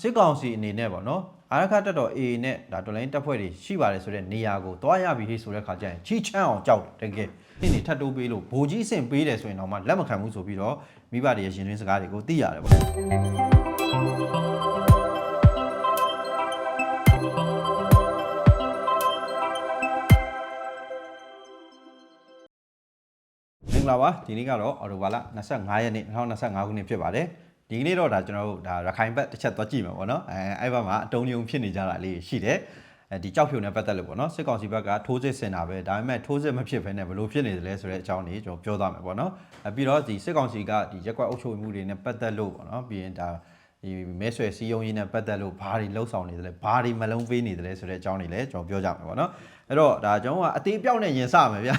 စစ်ကောင်စီအနေနဲ့ပေါ့နော်အာရခတက်တော် AA နဲ့ဒါတော်လိုင်းတပ်ဖွဲ့တွေရှိပါတယ်ဆိုတဲ့နေရာကိုသွားရပြီဟိဆိုတဲ့ခါကျရင်ချီချမ်းအောင်ကြောက်တယ်တကယ်ဒီနေထပ်တိုးပေးလို့ဗိုလ်ကြီးအဆင့်ပေးတယ်ဆိုရင်တော့မှလက်မခံဘူးဆိုပြီးတော့မိဘတွေရဲ့ရှင်တွင်းစကားတွေကိုသိရတယ်ပေါ့မင်္ဂလာပါဒီနေ့ကတော့အော်တိုဘာလ25ရက်နေ့2025ခုနှစ်ဖြစ်ပါတယ် ဒီကနေ့တော့ဒါကျွန်တော်တို့ဒါရခိုင်ဘက်တစ်ချက်သွားကြည့်မှာပေါ့နော်အဲအဲ့ဘက်မှာအတုံးယုံဖြစ်နေကြတာလေးရှိတယ်အဲဒီကြောက်ဖြုံနဲ့ပတ်သက်လို့ပေါ့နော်စစ်ကောင်စီဘက်ကထိုးစစ်ဆင်တာပဲဒါပေမဲ့ထိုးစစ်မဖြစ်ဘဲနဲ့ဘယ်လိုဖြစ်နေသလဲဆိုတဲ့အကြောင်းလေးကျွန်တော်ပြောသွားမယ်ပေါ့နော်အဲပြီးတော့ဒီစစ်ကောင်စီကဒီရက်ကွက်အုပ်ချုပ်မှုတွေနဲ့ပတ်သက်လို့ပေါ့နော်ပြီးရင်ဒါ ဒီမဲဆွယ်စီယုံရေးနဲ့ပတ်သက်လို့ဘာတွေလှုပ်ဆောင်နေသလဲဘာတွေမလုံးပေးနေသလဲဆိုတဲ့အကြောင်းတွေလည်းကျွန်တော်ပြောကြမယ်ပေါ့နော်အဲ့တော့ဒါကျွန်တော်ကအသေးပြောက်နဲ့ရင်စမယ်ဗျာ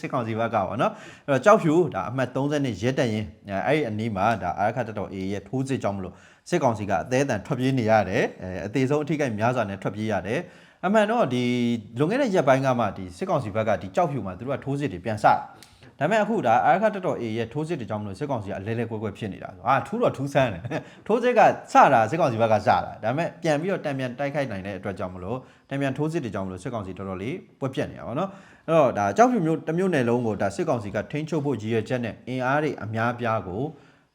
စစ်ကောင်စီဘက်ကပေါ့နော်အဲ့တော့ကြောက်ဖြူဒါအမှတ်30နဲ့ရဲတက်ရင်အဲ့ဒီအနီးမှာဒါအာရခတ်တော် A ရဲ့ထိုးစစ်ကြောင့်မလို့စစ်ကောင်စီကအသေးအတန်ထွက်ပြေးနေရတယ်အဲအသေးဆုံးအထိကိများစွာနဲ့ထွက်ပြေးရတယ်အမှန်တော့ဒီလွန်ခဲ့တဲ့ရက်ပိုင်းကမှဒီစစ်ကောင်စီဘက်ကဒီကြောက်ဖြူမှာသူတို့ကထိုးစစ်တွေပြန်စတယ် ဒါပေမဲ့အခုဒါအာရခတ်တော် A ရဲ့ထိုးစစ်တွေကြောင့်မလို့စစ်ကောင်စီကအလဲလဲကွဲကွဲဖြစ်နေတာဆိုအာထူးတော့ထူးဆန်းတယ်ထိုးစစ်ကစတာစစ်ကောင်စီဘက်ကစတာဒါပေမဲ့ပြန်ပြီးတော့တံပြန်တိုက်ခိုက်နိုင်တဲ့အတွက်ကြောင့်မလို့တံပြန်ထိုးစစ်တွေကြောင့်မလို့စစ်ကောင်စီတော်တော်လေးပွက်ပြက်နေတာပါနော်အဲ့တော့ဒါကြောက်ဖြူမျိုးတစ်မျိုးနယ်လုံးကိုဒါစစ်ကောင်စီကထိန်းချုပ်ဖို့ရည်ရွယ်ချက်နဲ့အင်အားတွေအများပြားကို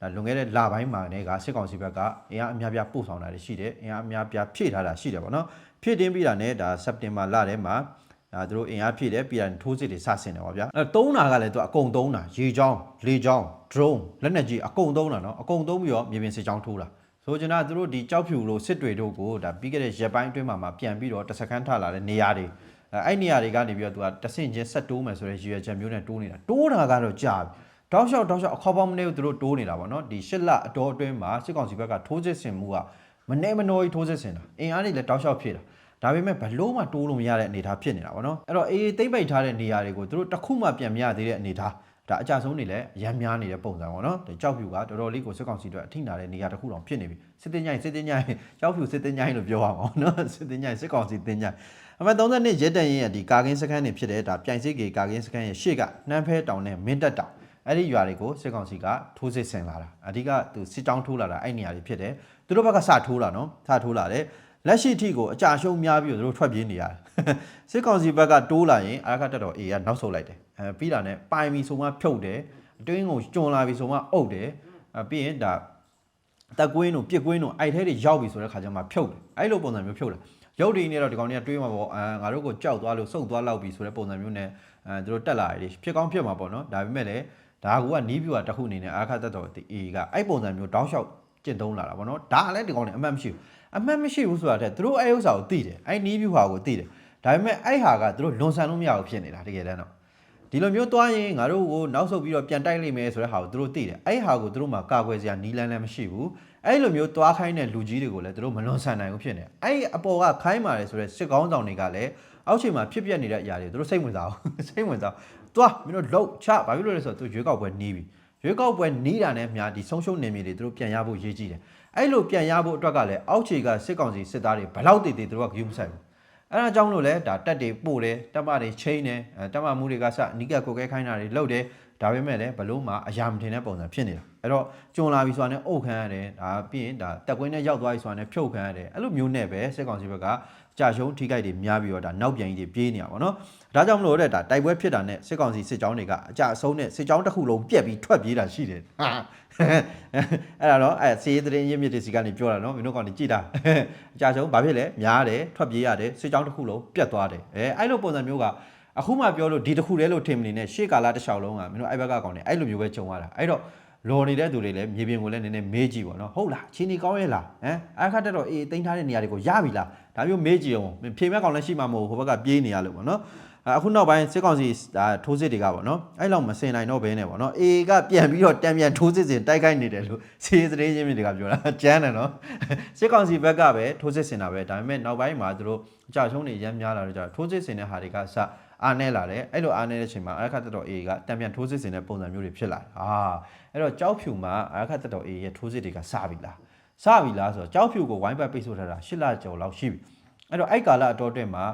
ဒါလွန်ခဲ့တဲ့လပိုင်းမှာနေကစစ်ကောင်စီဘက်ကအင်အားအများပြားပို့ဆောင်တာတွေရှိတယ်အင်အားအများပြားဖြည့်ထားတာရှိတယ်ပေါ့နော်ဖြည့်တင်းပြီးတာနဲ့ဒါစက်တင်ဘာလထဲမှာ ဒါသူတို့အင်အားဖြည့်တယ်ပြီးတာထိုးစစ်တွေစဆင်တယ်ပေါ့ဗျာအဲသုံးတာကလည်းသူအကုန်သုံးတာရေချောင်းလေချောင်း drone လက်နက်ကြီးအကုန်သုံးတာနော်အကုန်သုံးပြီးတော့မြေပြင်စစ်ကြောင်းထိုးတာဆိုကြတာသူတို့ဒီကြောက်ဖြူလို့စစ်တွေတို့ကိုဒါပြီးခဲ့တဲ့ရက်ပိုင်းအတွင်းမှာမှပြန်ပြီးတော့တစ်စက္ကန့်ထလာတဲ့နေရာတွေအဲအဲ့နေရာတွေကနေပြီးတော့သူကတဆင့်ချင်းဆက်တိုးမယ်ဆိုတဲ့ရည်ရွယ်ချက်မျိုးနဲ့တိုးနေတာတိုးတာကတော့ကြာပြီတောက်လျှောက်တောက်လျှောက်အခေါ်ပေါင်းမနေဘူးသူတို့တိုးနေတာပေါ့နော်ဒီရှစ်လအတော်အတွင်းမှာစစ်ကောင်စီဘက်ကထိုးစစ်ဆင်မှုကမနေမနှောကြီးထိုးစစ်ဆင်တာအင်အားတွေလည်းတောက်လျှောက်ဖြစ်တာ ဒါပေမဲ့ဘလို့မှတိုးလို့မရတဲ့အနေအထားဖြစ်နေတာပေါ့နော်အဲ့တော့ AA သိမ့်ပိတ်ထားတဲ့နေရာတွေကိုသူတို့တစ်ခုမှပြန်မရသေးတဲ့အနေအထားဒါအကြဆုံးနေလဲရမ်းများနေတဲ့ပုံစံပေါ့နော်ကြောက်ဖြူကတော်တော်လေးကိုစစ်ကောင်စီအတွက်အထိနာတဲ့နေရာတစ်ခုတောင်ဖြစ်နေပြီစစ်တင်ညိုင်စစ်တင်ညိုင်ကြောက်ဖြူစစ်တင်ညိုင်လို့ပြောရမှာပေါ့နော်စစ်တင်ညိုင်စစ်ကောင်စီတင်ညိုင်အမှတ်32ရက်တန်ရင်ရဲ့ဒီကာကင်းစခန်းနေဖြစ်တဲ့ဒါပြိုင်စစ်ကေကာကင်းစခန်းရဲ့ရှေ့ကနှမ်းဖဲတောင်နဲ့မင်းတက်တောင်အဲ့ဒီရွာတွေကိုစစ်ကောင်စီကထိုးစစ်ဆင်လာတာအဓိကသူစစ်တောင်းထိုးလာတာအဲ့နေရာတွေဖြစ်တယ်သူတို့ဘက်ကစထိုးလာနော်စထိုးလာတယ် လက်ရှိထိကိုအကြရှုံးများပြီးတော့သူတို့ထွက်ပြေးနေရတယ်စစ်ကောင်စီဘက်ကတိုးလာရင်အာရခတက်တော် A ကနောက်ဆုတ်လိုက်တယ်အဲပြီးတာနဲ့ပိုင်ပြီဆိုမှဖြုတ်တယ်အတွင်းကိုကျွံလာပြီဆိုမှအုပ်တယ်အဲပြီးရင်ဒါတက်ကွင်းတို့ပြစ်ကွင်းတို့အိုက်ထဲတွေရောက်ပြီဆိုတဲ့ခါကျမှဖြုတ်တယ်အဲ့လိုပုံစံမျိုးဖြုတ်တယ်ရုပ်တည်နေတော့ဒီကောင်တွေကတွေးမှာပေါ့အဲငါတို့ကိုကြောက်သွားလို့စုပ်သွားလောက်ပြီဆိုတဲ့ပုံစံမျိုးနဲ့အဲသူတို့တက်လာတယ်ဖြစ်ကောင်းဖြစ်မှာပေါ့နော်ဒါပေမဲ့လည်းဒါကနီးပြူတာတစ်ခုအနေနဲ့အာခတက်တော် A ကအဲ့ပုံစံမျိုးတောင်းလျှောက်ကျင့်သုံးလာတာပေါ့နော်ဒါလည်းဒီကောင်တွေအမှတ်မရှိဘူး အမှတ်မရှိဘူးဆိုတာတဲ့သူတို့အဲ့ဥစ္စာကိုသိတယ်အဲ့နီးပြူဟာကိုသိတယ်ဒါပေမဲ့အဲ့ဟာကသူတို့လွန်ဆန်လို့မရဘူးဖြစ်နေတာတကယ်တမ်းတော့ဒီလိုမျိုးသွားရင်ငါတို့ကိုနောက်ဆုတ်ပြီးတော့ပြန်တိုက်လိမ့်မယ်ဆိုတဲ့ဟာကိုသူတို့သိတယ်အဲ့ဟာကိုသူတို့မှာကာကွယ်စရာနီးလန်းလည်းမရှိဘူးအဲ့လိုမျိုးသွားခိုင်းတဲ့လူကြီးတွေကိုလည်းသူတို့မလွန်ဆန်နိုင်ဘူးဖြစ်နေအဲ့အပေါ်ကခိုင်းပါတယ်ဆိုတဲ့စစ်ကောင်းဆောင်တွေကလည်းအောက်ချိန်မှာဖြစ်ပျက်နေတဲ့အရာတွေသူတို့စိတ်ဝင်စားဘူးစိတ်ဝင်စားသွားမင်းတို့လှုပ်ချဘာဖြစ်လို့လဲဆိုတော့သူရွေးကောက်ပွဲနီးပြီရွေးကောက်ပွဲနီးတာနဲ့များဒီဆုံးရှုံးနေမြေတွေသူတို့ပြန်ရဖို့ရည်ကြီးတယ် အဲ့လိုပြန်ရဖို့အတွက်ကလည်းအောက်ခြေကစစ်ကောင်စီစစ်သားတွေဘလောက်တည်တည်သူတို့ကဂရုမစိုက်ဘူးအဲ့ဒါကြောင့်လို့လဲဒါတက်တွေပို့တယ်တက်မတွေချိန်တယ်အဲတက်မမှုတွေကစအနိကကိုကဲခိုင်းတာတွေလုပ်တယ်ဒါပေမဲ့လည်းဘလို့မှအရာမထင်တဲ့ပုံစံဖြစ်နေတာအဲ့တော့ကြုံလာပြီဆိုတာနဲ့အုတ်ခံရတယ်ဒါပြီးရင်ဒါတက်ကွင်းနဲ့ရောက်သွားပြီဆိုတာနဲ့ဖြုတ်ခံရတယ်အဲ့လိုမျိုးနဲ့ပဲစစ်ကောင်စီဘက်ကကြာရှုံးထိခိုက်တွေများပြီးတော့ဒါနောက်ပြန်ကြီးတွေပြေးနေတာပေါ့နော်ဒါကြောင့်မလို့တဲ့ဒါတိုက်ပွဲဖြစ်တာနဲ့စစ်ကောင်စီစစ်ကြောင်းတွေကအကြအဆုံးနဲ့စစ်ကြောင်းတစ်ခုလုံးပြက်ပြီးထွက်ပြေးတာရှိတယ်ဟာ အဲ့ဒါတော့အဲစီးသတင်းရင်းမြစ်တွေစီကနေပြောတာနော်မင်းတို့ကောင်တွေကြည်တာအကြဆုံးဘာဖြစ်လဲများတယ်ထွက်ပြေးရတယ်စစ်ကြောင်းတစ်ခုလုံးပြက်သွားတယ်အဲအဲ့လိုပုံစံမျိုးကအခုမှပြောလို့ဒီတစ်ခုတည်းလို့ထင်မနေနဲ့ရှေ့ကာလတစ်လျှောက်လုံးကမင်းတို့အဲ့ဘက်ကကောင်တွေအဲ့လိုမျိုးပဲကြုံရတာအဲ့တော့လော်နေတဲ့သူတွေလည်းမြေပြင်ကိုလည်းနည်းနည်းမေးကြည့်ပါတော့ဟုတ်လားချင်းဒီကောင်းရဲ့လားဟမ်အခါတက်တော့အေးတင်ထားတဲ့နေရာတွေကိုရပြီလားဒါမျိုးမေးကြည့်အောင်ဖြေမဲ့ကောင်လည်းရှိမှာမဟုတ်ဟိုဘက်ကပြေးနေရလို့ပေါ့နော် အခုနောက်ပိုင်းစစ်ကောင်စီဒါထိုးစစ်တွေကပေါ့နော်အဲ့လောက်မစင်နိုင်တော့ဘဲနဲ့ပေါ့နော်အေကပြန်ပြီးတော့တံပြန်ထိုးစစ်စင်တိုက်ခိုက်နေတယ်လို့စီးသတင်းရင်းမြစ်တွေကပြောတာကျန်းတယ်နော်စစ်ကောင်စီဘက်ကပဲထိုးစစ်စင်တာပဲဒါပေမဲ့နောက်ပိုင်းမှာသူတို့ကြာချုံးနေရမ်းများလာတော့ကြာထိုးစစ်စင်တဲ့ဟာတွေကစအားနေလာတယ်အဲ့လိုအားနေတဲ့ချိန်မှာအခါတက်တော့အေကတံပြန်ထိုးစစ်စင်တဲ့ပုံစံမျိုးတွေဖြစ်လာတယ်ဟာအဲ့တော့ကြောက်ဖြူမှာအခါတက်တော့အေရဲ့ထိုးစစ်တွေကစပြီလားစပြီလားဆိုတော့ကြောက်ဖြူကိုဝိုင်းပတ်ပိတ်ဆို့ထားတာ၈လကျော်လောက်ရှိပြီအဲ့တော့အဲ့ကာလအတော်တွင်မှာ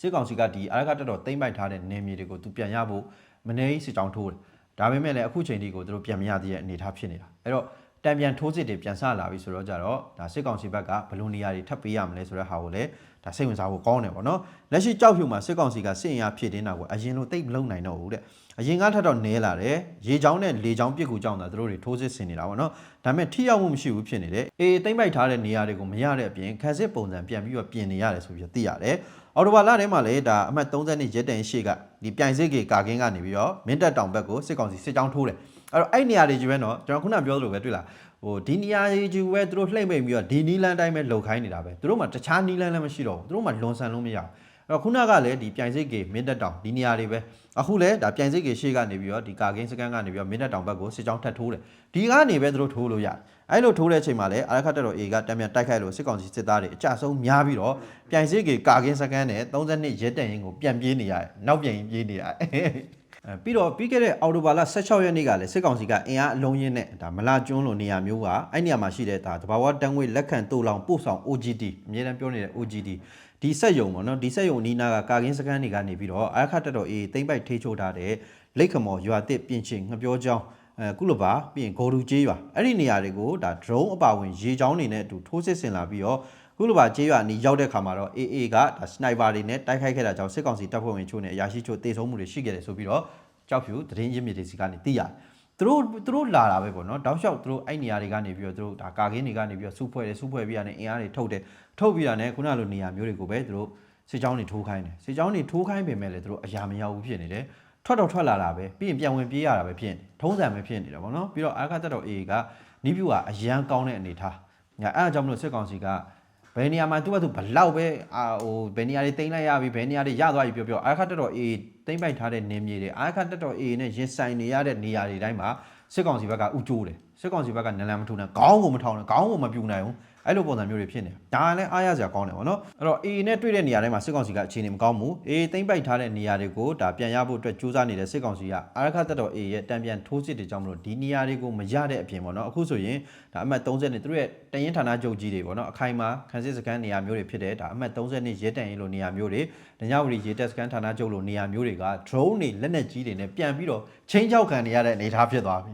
စစ်ကောင်စီကဒီအာရခတက်တော်တိမ့်ပိုက်ထားတဲ့နေမြေတွေကိုသူပြန်ရဖို့မနေစစ်ကြောင်းထိုးတယ်ဒါပေမဲ့လည်းအခုချိန်ဒီကိုသူတို့ပြန်မရသေးတဲ့အနေအထားဖြစ်နေတာအဲ့တော့တံပြန်ထိုးစစ်တွေပြန်ဆလာပြီဆိုတော့ကြတော့ဒါစစ်ကောင်စီဘက်ကဘယ်လိုနေရာတွေထပ်ပေးရမလဲဆိုတဲ့ဟာကိုလည်းဒါစိတ်ဝင်စားဖို့ကောင်းတယ်ပေါ့နော်လက်ရှိကြောက်ဖြူမှာစစ်ကောင်စီကစစ်အင်အားဖြည့်တင်းတာကိုအရင်လိုတိတ်မလုံနိုင်တော့ဘူးတဲ့အရင်ကထပ်တော့နဲလာတယ်ရေချောင်းနဲ့လေချောင်းပြစ်ကူကြောင်းတာသူတို့တွေထိုးစစ်ဆင်နေတာပေါ့နော်ဒါပေမဲ့ထိရောက်မှုမရှိဘူးဖြစ်နေတယ်အေးတိမ့်ပိုက်ထားတဲ့နေရာတွေကိုမရတဲ့အပြင်ခန်းစစ်ပုံစံပြန်ပြီးတော့ပြင်နေရတယ်ဆိုပြီးတော့သိရတယ် အော်တိုဘာလထဲမှာလည်းဒါအမှတ်30နှစ်ရက်တန်ရှေ့ကဒီပြိုင်စစ်ကေကာကင်းကနေပြီးတော့မင်းတပ်တောင်ဘက်ကိုစစ်ကောင်စီစစ်ကြောင်းထိုးတယ်အဲ့တော့အဲ့နေရာတွေကြီးပဲနော်ကျွန်တော်ခုနပြောသလိုပဲတွေ့လားဟိုဒီနေရာကြီးကြီးပဲသူတို့လှိမ့်မိန်ပြီးတော့ဒီနီလန်တိုင်းပဲလှုပ်ခိုင်းနေတာပဲသူတို့မှတခြားနီလန်လည်းမရှိတော့ဘူးသူတို့မှလွန်ဆန်လို့မရဘူးအဲ့တော့ခုနကလည်းဒီပြိုင်စစ်ကေမင်းတပ်တောင်ဒီနေရာတွေပဲအခုလည်းဒါပြိုင်စစ်ကေရှေ့ကနေပြီးတော့ဒီကာကင်းစကန်ကနေပြီးတော့မင်းတပ်တောင်ဘက်ကိုစစ်ကြောင်းထပ်ထိုးတယ်ဒီကနေပဲသူတို့ထိုးလို့ရတယ် အဲ့လိုထိုးတဲ့အချိန်မှာလည်းအာရခတ်တက်တော် A ကတံပြန်တိုက်ခိုက်လို့စစ်ကောင်စီစစ်သားတွေအကြဆုံးများပြီးတော့ပြိုင်စစ်ကေကာကင်းစကန်နဲ့32ရဲတန်ရင်ကိုပြန်ပြေးနေရတယ်နောက်ပြန်ရင်ပြေးနေရတယ်အဲပြီးတော့ပြီးခဲ့တဲ့အော်တိုဘာလ16ရက်နေ့ကလည်းစစ်ကောင်စီကအင်အားအလုံးရင်းနဲ့ဒါမလာကျွန်းလိုနေရာမျိုးကအဲ့နေရာမှာရှိတဲ့ဒါတဘာဝတန်းငွေလက်ခံတူလောင်ပို့ဆောင် OGD အမြဲတမ်းပြောနေတဲ့ OGD ဒီဆက်ယုံပေါ့နော်ဒီဆက်ယုံအနီးနားကကာကင်းစကန်တွေကနေပြီးတော့အာရခတ်တက်တော် A တိမ့်ပိုက်ထိချိုးထားတဲ့လိတ်ခမော်ရွာတစ်ပြင်ချင်းငပြောကြောင်း အဲကုလဘာပြီးရင်ဂေါ်ဒူကျေးရွာအဲ့ဒီနေရာတွေကိုဒါ drone အပါဝင်ရေချောင်းတွေနဲ့အတူထိုးစစ်ဆင်လာပြီးတော့ကုလဘာကျေးရွာအနီးရောက်တဲ့ခါမှာတော့ AA ကဒါစနိုက်ပါတွေနဲ့တိုက်ခိုက်ခဲ့တာကြောင့်စစ်ကောင်စီတပ်ဖွဲ့ဝင်ချို့နဲ့အရာရှိချို့တေဆုံးမှုတွေရှိခဲ့တယ်ဆိုပြီးတော့ကြောက်ဖြူသတင်းရင်းမြစ်တွေစီကနေသိရတယ်သူတို့သူတို့လာတာပဲပေါ့နော်တောက်လျှောက်သူတို့အဲ့နေရာတွေကနေပြီးတော့သူတို့ဒါကာကင်းတွေကနေပြီးတော့စူးဖွဲ့တယ်စူးဖွဲ့ပြီးရတဲ့အင်အားတွေထုတ်တယ်ထုတ်ပြီးတာနဲ့ခုနလိုနေရာမျိုးတွေကိုပဲသူတို့စစ်ကြောင်းတွေထိုးခိုင်းတယ်စစ်ကြောင်းတွေထိုးခိုင်းပေမဲ့လည်းသူတို့အရာမရောက်ဘူးဖြစ်နေတယ် ထွက်တော့ထွက်လာတာပဲပြီးရင်ပြန်ဝင်ပြေးရတာပဲဖြစ်နေထုံးစံပဲဖြစ်နေတာပေါ့နော်ပြီးတော့အာခတ်တက်တော် AA ကနီးပြူကအရန်ကောင်းတဲ့အနေထားညာအဲ့အကြောင်းမလို့စစ်ကောင်စီကဘယ်နေရာမှာသူ့ဘသူဘလောက်ပဲအာဟိုဘယ်နေရာတွေတင်လိုက်ရပြီဘယ်နေရာတွေရသွားပြီပြောပြောအာခတ်တက်တော် AA တိမ့်ပိုက်ထားတဲ့နေမြေတွေအာခတ်တက်တော် AA နဲ့ရင်ဆိုင်နေရတဲ့နေရာတွေတိုင်းမှာစစ်ကောင်စီဘက်ကဥကျိုးတယ်စစ်ကောင်စီဘက်ကနလန်မထူနိုင်ခေါင်းကိုမထောင်နိုင်ခေါင်းကိုမပြူနိုင်ဘူး အဲ့လိုပုံစံမျိုးတွေဖြစ်နေဒါကလည်းအားရစရာကောင်းတယ်ဗောနော်အဲ့တော့ AA နဲ့တွေ့တဲ့နေရာတိုင်းမှာစစ်ကောင်စီကအခြေအနေမကောင်းဘူး AA တိမ့်ပိုက်ထားတဲ့နေရာတွေကိုဒါပြန်ရဖို့အတွက်စူးစမ်းနေတဲ့စစ်ကောင်စီကအာရခတ်တက်တော် AA ရဲ့တံပြန်ထိုးစစ်တွေကြောင့်မလို့ဒီနေရာတွေကိုမရတဲ့အပြင်ဗောနော်အခုဆိုရင်ဒါအမှတ်30နဲ့သူတို့ရဲ့တရင်ဌာနချုပ်ကြီးတွေဗောနော်အခိုင်မှာခန်းစစ်စကန်နေရာမျိုးတွေဖြစ်တဲ့ဒါအမှတ်30နဲ့ရဲတန်ရင်လိုနေရာမျိုးတွေဒညဝရီရေတက်စကန်ဌာနချုပ်လိုနေရာမျိုးတွေက drone တွေလက်နက်ကြီးတွေနဲ့ပြန်ပြီးတော့ချင်းချောက်ခံနေရတဲ့အနေအထားဖြစ်သွားပြီ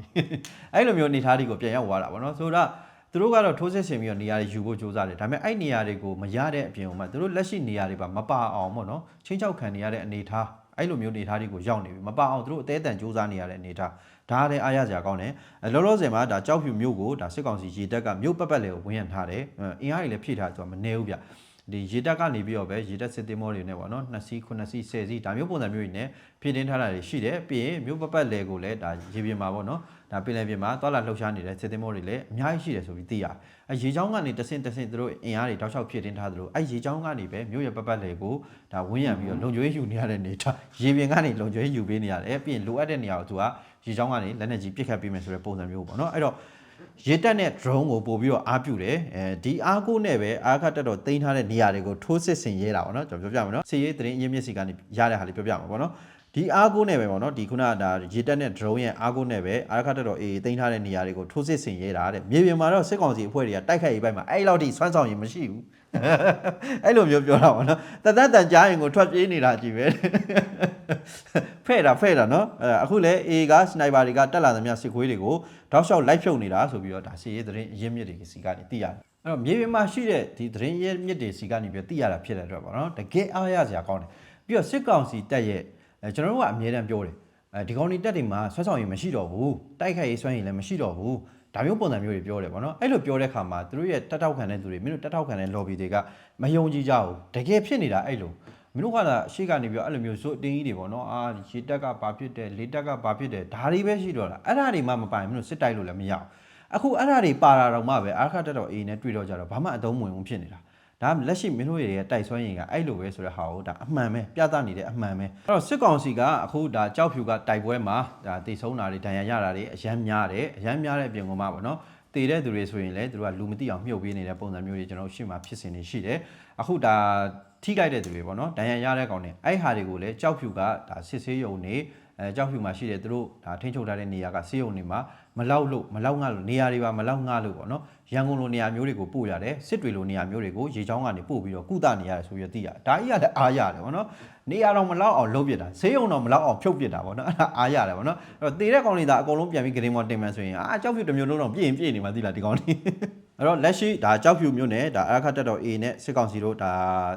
အဲ့လိုမျိုးအနေအထားတွေကိုပြန်ရောက်သွားတာဗောနော်ဆိုတော့ သူတို့ကတော့ထိုးစစ်ဆင်ပြီးတော့နေရာတွေယူဖို့ကြိုးစားတယ်ဒါပေမဲ့အဲ့နေရာတွေကိုမရတဲ့အပြင်မှာသူတို့လက်ရှိနေရာတွေပါမပါအောင်ပေါ့နော်ချင်းချောက်ခံနေရတဲ့အနေအထားအဲ့လိုမျိုးအနေအထားတွေကိုရောက်နေပြီမပါအောင်သူတို့အသေးအတန်ကြိုးစားနေရတဲ့အနေအထားဒါကလည်းအားရစရာကောင်းတယ်အဲလောလောဆယ်မှာဒါကြောက်ဖြူမျိုးကိုဒါစစ်ကောင်စီရေတက်ကမျိုးပတ်ပတ်လေကိုဝင်ရထားတယ်အင်အားကြီးလည်းဖြည့်ထားသူကမနေဘူးဗျ ဒီရေတက်ကနေပြီးတော့ပဲရေတက်စစ်တင်မောတွေနဲ့ပေါ့နော်2စီး9စီး10စီးဒါမျိုးပုံစံမျိုးတွေနဲ့ဖြည့်တင်းထားတာတွေရှိတယ်ပြီးရင်မျိုးပပတ်လေကိုလည်းဒါရေပြင်မှာပေါ့နော်ဒါပင်လယ်ပြင်မှာတွာလာလှုပ်ရှားနေတဲ့စစ်တင်မောတွေလည်းအများကြီးရှိတယ်ဆိုပြီးသိရတယ်အဲရေချောင်းကနေတဆင့်တဆင့်သူတို့အင်အားတွေတောက်လျှောက်ဖြည့်တင်းထားသလိုအဲရေချောင်းကနေပဲမျိုးရပပတ်လေကိုဒါဝင်းရံပြီးတော့လုံကျွေးယူနေရတဲ့နေထားရေပြင်ကနေလုံကျွေးယူပေးနေရတယ်ပြီးရင်လိုအပ်တဲ့နေရာကိုသူကရေချောင်းကနေလက်နက်ကြီးပစ်ခတ်ပေးမယ်ဆိုတဲ့ပုံစံမျိုးပေါ့နော်အဲ့တော့ ရေတက်နဲ့ drone ကိုပို့ပြီးတော့အားပြုတယ်အဲဒီအားကိုနဲ့ပဲအားခတ်တက်တော့တင်ထားတဲ့နေရာတွေကိုထိုးစစ်ဆင်ရဲတာပေါ့နော်ကျွန်တော်ပြောပြမယ်နော်စီရေးသတင်းအရင်းမြစ်စီကနေရတဲ့ဟာလေးပြောပြမှာပေါ့နော်ဒီအားကိုနဲ့ပဲပေါ့နော်ဒီခုနကဒါရေတက်နဲ့ drone ရဲ့အားကိုနဲ့ပဲအားခတ်တက်တော့အေးတင်ထားတဲ့နေရာတွေကိုထိုးစစ်ဆင်ရဲတာတဲ့မြေပြင်မှာတော့စစ်ကောင်စီအဖွဲ့တွေကတိုက်ခိုက်ရေးပိုင်းမှာအဲ့လောက်ထိစွမ်းဆောင်ရင်မရှိဘူးအဲ့လိုမျိုးပြောတာပေါ့နော်တသက်တန်ကြားရင်ကိုထွက်ပြေးနေတာကြည့်ပဲ ဖဲ့တာဖဲ့တာနော်အဲအခုလဲ A ကစနိုက်ပါတွေကတက်လာသမျှစစ်ခွေးတွေကိုတောက်လျှောက်လိုက်ဖြုတ်နေတာဆိုပြီးတော့ဒါစီရေးသတင်းအရင်းမြစ်တွေစီကနေသိရတယ်အဲ့တော့မြေပြင်မှာရှိတဲ့ဒီသတင်းရင်းမြစ်တွေစီကနေပြီးသိရတာဖြစ်တဲ့အတွက်ပေါ့နော်တကယ်အားရစရာကောင်းတယ်ပြီးတော့စစ်ကောင်စီတက်ရဲ့အဲကျွန်တော်တို့ကအမြဲတမ်းပြောတယ်အဲဒီကောင်တွေတက်တွေမှာဆွဲဆောင်ရင်မရှိတော့ဘူးတိုက်ခိုက်ရေးဆွဲရင်လည်းမရှိတော့ဘူးဒါမျိုးပုံစံမျိုးတွေပြောတယ်ဗောနော်အဲ့လိုပြောတဲ့ခါမှာသူတို့ရဲ့တက်ထောက်ခံတဲ့သူတွေမင်းတို့တက်ထောက်ခံတဲ့ lobby တွေကမယုံကြည်ကြဘူးတကယ်ဖြစ်နေတာအဲ့လို မင်းတို့ကလာရှေ့ကနေပြီးတော့အဲ့လိုမျိုးစိုးအတင်းကြီးတွေဗောနော်အာရေတက်ကဘာဖြစ်တယ်လေတက်ကဘာဖြစ်တယ်ဒါတွေပဲရှိတော့လားအဲ့ဒါတွေမှမပိုင်မင်းတို့စစ်တိုက်လို့လည်းမရအောင်အခုအဲ့ဒါတွေပါတာတော့မှပဲအာခတ်တက်တော့အေးနဲ့တွေ့တော့ကြတော့ဘာမှအသုံးမဝင်ဘူးဖြစ်နေတာဒါလက်ရှိမင်းတို့ရဲ့တိုက်ဆွမ်းရင်ကအဲ့လိုပဲဆိုတဲ့ဟာကိုဒါအမှန်ပဲပြသနေတဲ့အမှန်ပဲအဲ့တော့စစ်ကောင်စီကအခုဒါကြောက်ဖြူကတိုက်ပွဲမှာဒါတိတ်ဆုံးတာတွေဒဏ်ရာရတာတွေအရန်များတယ်အရန်များတဲ့အပြင်ကမှပေါ့နော်တည်တဲ့သူတွေဆိုရင်လည်းသူတို့ကလူမသိအောင်မြုပ်ပေးနေတဲ့ပုံစံမျိုးတွေကျွန်တော်ရှေ့မှာဖြစ်စဉ်တွေရှိတယ်အခုဒါ ထိကြိုက်တဲ့သူတွေပေါ့နော်ဒဏ်ရာရတဲ့ကောင်တွေအဲ့ဟာတွေကိုလည်းကြောက်ဖြူကဒါစစ်ဆေးရုံနေအဲကြောက်ဖြူမှာရှိတဲ့သူတို့ဒါထိန်းချုပ်ထားတဲ့နေရာကဆေးရုံတွေမှာမလောက်လို့မလောက်ငှလို့နေရာတွေပါမလောက်ငှလို့ပေါ့နော်ရန်ကုန်လိုနေရာမျိုးတွေကိုပို့ရတယ်စစ်တွေလိုနေရာမျိုးတွေကိုရေချောင်းကနေပို့ပြီးတော့ကုသနေရတယ်ဆိုပြီးသိရတယ်ဒါကြီးကလည်းအားရတယ်ပေါ့နော်နေရာတော့မလောက်အောင်လုပ်ပြတာဈေးုံတော့မလောက်အောင်ဖြုတ်ပြတာပေါ့နော်အဲ့ဒါအားရတယ်ပေါ့နော်အဲ့တော့တေတဲ့ကောင်လေးဒါအကုန်လုံးပြန်ပြီးဂရင်းမော်တင်မှန်းဆိုရင်အာကြောက်ဖြူတစ်မျိုးလုံးတော့ပြည့်ရင်ပြည့်နေမှသိလားဒီကောင်လေး အဲ့တော့လက်ရှိဒါကြောက်ဖြူမျိုးနဲ့ဒါအရခတ်တက်တော် A နဲ့စစ်ကောင်စီတို့ဒါ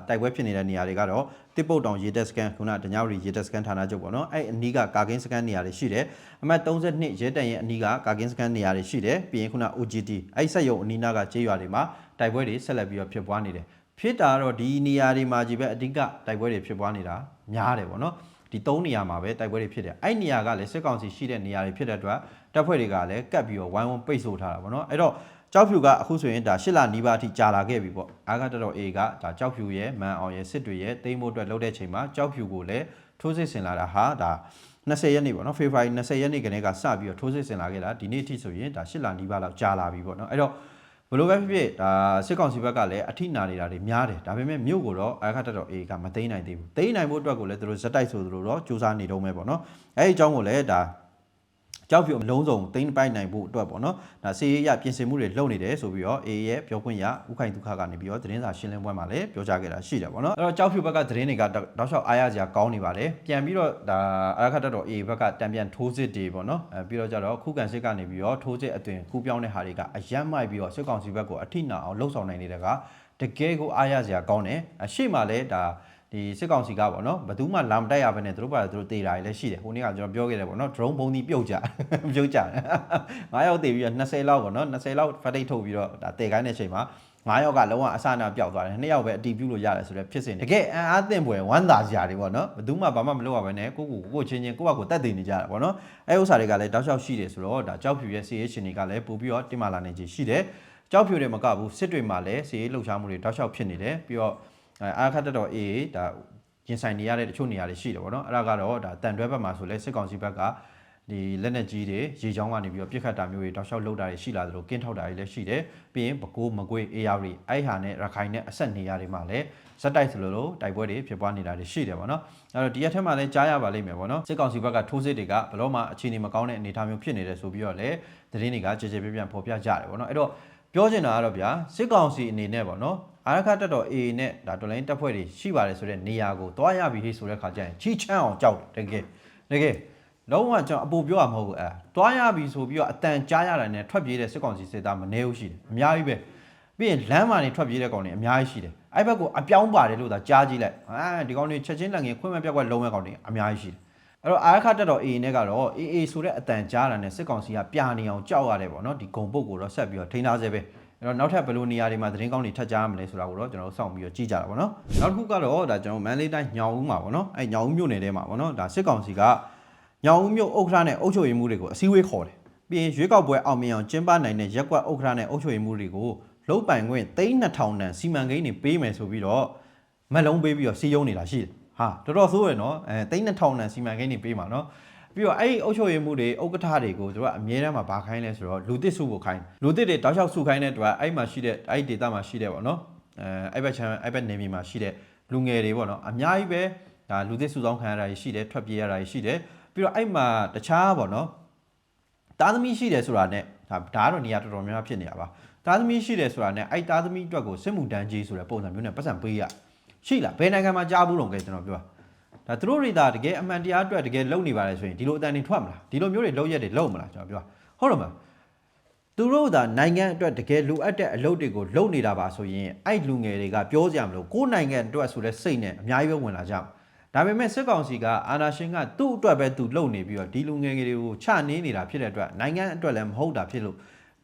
တိုက်ပွဲဖြစ်နေတဲ့နေရာတွေကတော့တစ်ပုတ်တောင်ရေတက်စကန်ခုနကတညဝရီရေတက်စကန်ဌာနချုပ်ပေါ့နော်အဲ့အနီးကကာကင်းစကန်နေရာတွေရှိတယ်အမှတ်32ရဲတန်ရဲ့အနီးကကာကင်းစကန်နေရာတွေရှိတယ်ပြီးရင်ခုန OGT အဲ့ဆက်ရုံအနီးနားကကျေးရွာတွေမှာတိုက်ပွဲတွေဆက်လက်ပြီးတော့ဖြစ်ပွားနေတယ်ဖြစ်တာတော့ဒီနေရာတွေမှာကြီးပဲအဓိကတိုက်ပွဲတွေဖြစ်ပွားနေတာများတယ်ပေါ့နော်ဒီ၃နေရာမှာပဲတိုက်ပွဲတွေဖြစ်တယ်အဲ့နေရာကလည်းစစ်ကောင်စီရှိတဲ့နေရာတွေဖြစ်တဲ့အတွက်တပ်ဖွဲ့တွေကလည်းကပ်ပြီးတော့ဝိုင်းဝန်းပိတ်ဆို့ထားတာပေါ့နော်အဲ့တော့ ကြောက်ဖြူကအခုဆိုရင်ဒါရှစ်လနီးပါးအထိကြာလာခဲ့ပြီပေါ့အားကတတော် A ကဒါကြောက်ဖြူရဲ့မန်အောင်ရဲ့စစ်တွေရဲ့တိမ်မို့အတွက်လှုပ်တဲ့ချိန်မှာကြောက်ဖြူကိုလည်းထိုးစစ်ဆင်လာတာဟာဒါ20ရက်နေ့ပေါ့နော်ဖေဖော်ဝါရီ20ရက်နေ့ကလေးကစပြီးတော့ထိုးစစ်ဆင်လာခဲ့တာဒီနေ့အထိဆိုရင်ဒါရှစ်လနီးပါးလောက်ကြာလာပြီပေါ့နော်အဲ့တော့ဘလို့ပဲဖြစ်ဖြစ်ဒါစစ်ကောင်စီဘက်ကလည်းအထိနာနေတာတွေများတယ်ဒါပေမဲ့မြို့ကိုတော့အားကတတော် A ကမသိမ်းနိုင်သေးဘူးသိမ်းနိုင်ဖို့အတွက်ကိုလည်းသူတို့ဇက်တိုက်ဆိုသူတို့တော့စူးစမ်းနေတော့မယ်ပေါ့နော်အဲ့ဒီအကြောင်းကိုလည်းဒါ ကြောက်ဖြူအလုံးစုံတိမ့်ပိုက်နိုင်ဖို့အတွက်ပေါ့နော်ဒါစီရေးရပြင်ဆင်မှုတွေလုပ်နေတယ်ဆိုပြီးတော့ AA ရဲ့ပြောခွင့်ရဥခိုင်ဒုက္ခကနေပြီးတော့သတင်းစာရှင်းလင်းပွဲမှာလည်းပြောကြားခဲ့တာရှိတယ်ပေါ့နော်အဲ့တော့ကြောက်ဖြူဘက်ကသတင်းတွေကတောက်လျှောက်အားရစရာကောင်းနေပါတယ်ပြန်ပြီးတော့ဒါအရခတ်တက်တော် AA ဘက်ကတံပြန်ထိုးစစ်တွေပေါ့နော်အဲပြီးတော့ကြတော့ခုခံစစ်ကနေပြီးတော့ထိုးစစ်အသွင်ကူးပြောင်းတဲ့ဟာတွေကအယမ်းမိုက်ပြီးတော့စစ်ကောင်စီဘက်ကိုအထိနာအောင်လှုပ်ဆောင်နိုင်နေတဲ့ကတကယ်ကိုအားရစရာကောင်းတယ်အရှိမှလည်းဒါ ဒီစစ်ကောင်စီကပေါ့နော်ဘယ်သူမှလာမတိုက်ရဘဲနဲ့သူတို့ပါသူတို့တေးတာတွေလည်းရှိတယ်ဟိုနေ့ကကျွန်တော်ပြောခဲ့တယ်ပေါ့နော် drone ဘုံဒီပြုတ်ကြပြုတ်ကြတယ်9ယောက်တေးပြီးတော့20လောက်ပေါ့နော်20လောက်ဖတ်တိတ်ထုတ်ပြီးတော့ဒါတေခိုင်းတဲ့အချိန်မှာ9ယောက်ကလုံးဝအစနာပျောက်သွားတယ်2ယောက်ပဲအတီးပြုတ်လို့ရတယ်ဆိုတော့ဖြစ်စင်တကယ်အံအားသင့်ပွဲဝမ်းသာစရာတွေပေါ့နော်ဘယ်သူမှဘာမှမလုပ်ရဘဲနဲ့ကိုကိုကိုချင်းချင်းကိုယ့်ဘက်ကိုတက်တည်နေကြတာပေါ့နော်အဲဥစ္စာတွေကလည်းတောက်လျှောက်ရှိတယ်ဆိုတော့ဒါကြောက်ဖြူရဲ့စီရေးရှင်တွေကလည်းပို့ပြီးတော့တင်မာလာနေခြင်းရှိတယ်ကြောက်ဖြူတွေမကဘူးစစ်တွေမှာလည်းစီရေးလှုပ်ရှားမှုတွေတောက်လျှောက်ဖြစ်နေတယ်ပြီးတော့ အဲအာခတ်တက်တော်အေးဒါရင်ဆိုင်နေရတဲ့တချို့နေရာတွေရှိတယ်ပေါ့နော်အဲ့ဒါကတော့ဒါတန်တွဲဘက်မှာဆိုလဲစစ်ကောင်စီဘက်ကဒီလက်နက်ကြီးတွေရေချောင်းကနေပြီးတော့ပြစ်ခတ်တာမျိုးတွေတောက်လျှောက်လုပ်တာတွေရှိလာသလိုကင်းထောက်တာတွေလည်းရှိတယ်ပြီးရင်ပကိုးမကွေးအေးရီအဲ့ဟာနဲ့ရခိုင်နဲ့အဆက်နေရာတွေမှာလည်းဇက်တိုက်ဆိုလိုလိုတိုက်ပွဲတွေဖြစ်ပွားနေတာတွေရှိတယ်ပေါ့နော်အဲ့တော့ဒီရက်ထက်မှာလည်းကြားရပါလိမ့်မယ်ပေါ့နော်စစ်ကောင်စီဘက်ကထိုးစစ်တွေကဘလို့မှအခြေအနေမကောင်းတဲ့အနေအထားမျိုးဖြစ်နေတယ်ဆိုပြီးတော့လည်းသတင်းတွေကကြည်ကြည်ပြန့်ပြန့်ဖော်ပြကြတယ်ပေါ့နော်အဲ့တော့ ပြောချင်တာကတော့ဗျာစစ်ကောင်စီအနေနဲ့ပေါ့နော်အာရခတက်တော် AA နဲ့ဒါတော်လိုင်းတပ်ဖွဲ့တွေရှိပါတယ်ဆိုတဲ့နေရာကိုတွားရပြီဟိဆိုတဲ့ခါကျရင်ချီချမ်းအောင်ကြောက်တယ်တကယ်တကယ်လုံးဝကျွန်တော်အပူပြောရမဟုတ်ဘူးအဲတွားရပြီဆိုပြီးတော့အတန်ကြားရတာနဲ့ထွက်ပြေးတဲ့စစ်ကောင်စီစစ်သားမနေဘူးရှိတယ်အများကြီးပဲပြီးရင်လမ်းမှာနေထွက်ပြေးတဲ့ကောင်တွေအများကြီးရှိတယ်အဲ့ဘက်ကိုအပြောင်းပါတယ်လို့သာကြားကြည့်လိုက်အာဒီကောင်တွေချက်ချင်းလက်ငယ်ခွင့်မပြတ်ကွက်လုံးမဲ့ကောင်တွေအများကြီးရှိတယ် အဲ့တော့အာရခတက်တော် AA နဲ့ကတော့ AA ဆိုတဲ့အတန်ကြားတာနဲ့စစ်ကောင်စီကပြာနေအောင်ကြောက်ရတယ်ပေါ့နော်ဒီဂုံပုတ်ကိုတော့ဆက်ပြီးတော့ထိန်းထားစေပဲအဲ့တော့နောက်ထပ်ဘယ်လိုနေရာတွေမှာသတင်းကောင်းတွေထပ်ကြားရမလဲဆိုတာကိုတော့ကျွန်တော်တို့စောင့်ပြီးတော့ကြည့်ကြတာပေါ့နော်နောက်တစ်ခုကတော့ဒါကျွန်တော်မန်လေးတိုင်းညောင်ဦးမှာပေါ့နော်အဲ့ညောင်ဦးမြို့နယ်ထဲမှာပေါ့နော်ဒါစစ်ကောင်စီကညောင်ဦးမြို့ဥက္ကဋ္ဌနဲ့အုပ်ချုပ်ရေးမှူးတွေကိုအစည်းအဝေးခေါ်တယ်ပြီးရင်ရွေးကောက်ပွဲအောင်မြင်အောင်ကျင်းပနိုင်တဲ့ရက်ကွက်ဥက္ကဋ္ဌနဲ့အုပ်ချုပ်ရေးမှူးတွေကိုလုတ်ပိုင်ခွင့်3200တန်စီမံကိန်းတွေပေးမယ်ဆိုပြီးတော့မက်လုံးပေးပြီးတော့စီယုံနေတာရှိတယ် ဟာတော်တော်ဆိုးရယ်နော်အဲ3200တန်စီမံကိန်းတွေပေးမှာနော်ပြီးတော့အဲ့ဒီအုပ်ချုပ်ရေးမှုတွေဥက္ကဋ္ဌတွေကိုတို့ကအမြဲတမ်းမှာဗာခိုင်းလဲဆိုတော့လူတစ်စုဖို့ခိုင်းလူတစ်တွေတောက်လျှောက်စုခိုင်းတဲ့အတွက်အဲ့မှာရှိတဲ့အဲ့ဒီဒေတာမှာရှိတဲ့ပေါ့နော်အဲအဲ့ဘက်ချမ်းအဲ့ဘက်နေမြေမှာရှိတဲ့လူငယ်တွေပေါ့နော်အများကြီးပဲဒါလူတစ်စုဆောင်ခံရတာရှိတယ်ထွက်ပြေးရတာရှိတယ်ပြီးတော့အဲ့မှာတခြားပေါ့နော်သားသမီးရှိတယ်ဆိုတာနဲ့ဒါဒါကတော့နေရာတော်တော်များများဖြစ်နေတာပါသားသမီးရှိတယ်ဆိုတာနဲ့အဲ့သားသမီးအတွက်ကိုစစ်မှုတန်းကြီးဆိုတဲ့ပုံစံမျိုးနဲ့ပတ်စံပေးရ ရှိလားဘယ်နိုင်ငံမှာကြားဘူးတော့ကဲကျွန်တော်ပြောတာဒါသူတို့တွေဒါတကယ်အမှန်တရားအတွက်တကယ်လုံနေပါလေဆိုရင်ဒီလိုအတန်တွေထွက်မလားဒီလိုမျိုးတွေလုံရက်တွေလုံမလားကျွန်တော်ပြောဟုတ်တယ်မလားသူတို့ဒါနိုင်ငံအတွက်တကယ်လိုအပ်တဲ့အလုပ်တွေကိုလုပ်နေတာပါဆိုရင်အဲ့လူငယ်တွေကပြောကြမလို့ကိုယ်နိုင်ငံအတွက်ဆိုတဲ့စိတ်နဲ့အများကြီးပဲဝင်လာကြမှာဒါပေမဲ့စစ်ကောင်စီကအာဏာရှင်ကသူ့အတွက်ပဲသူလုပ်နေပြီးတော့ဒီလူငယ်တွေကိုချနေနေတာဖြစ်တဲ့အတွက်နိုင်ငံအတွက်လည်းမဟုတ်တာဖြစ်လို့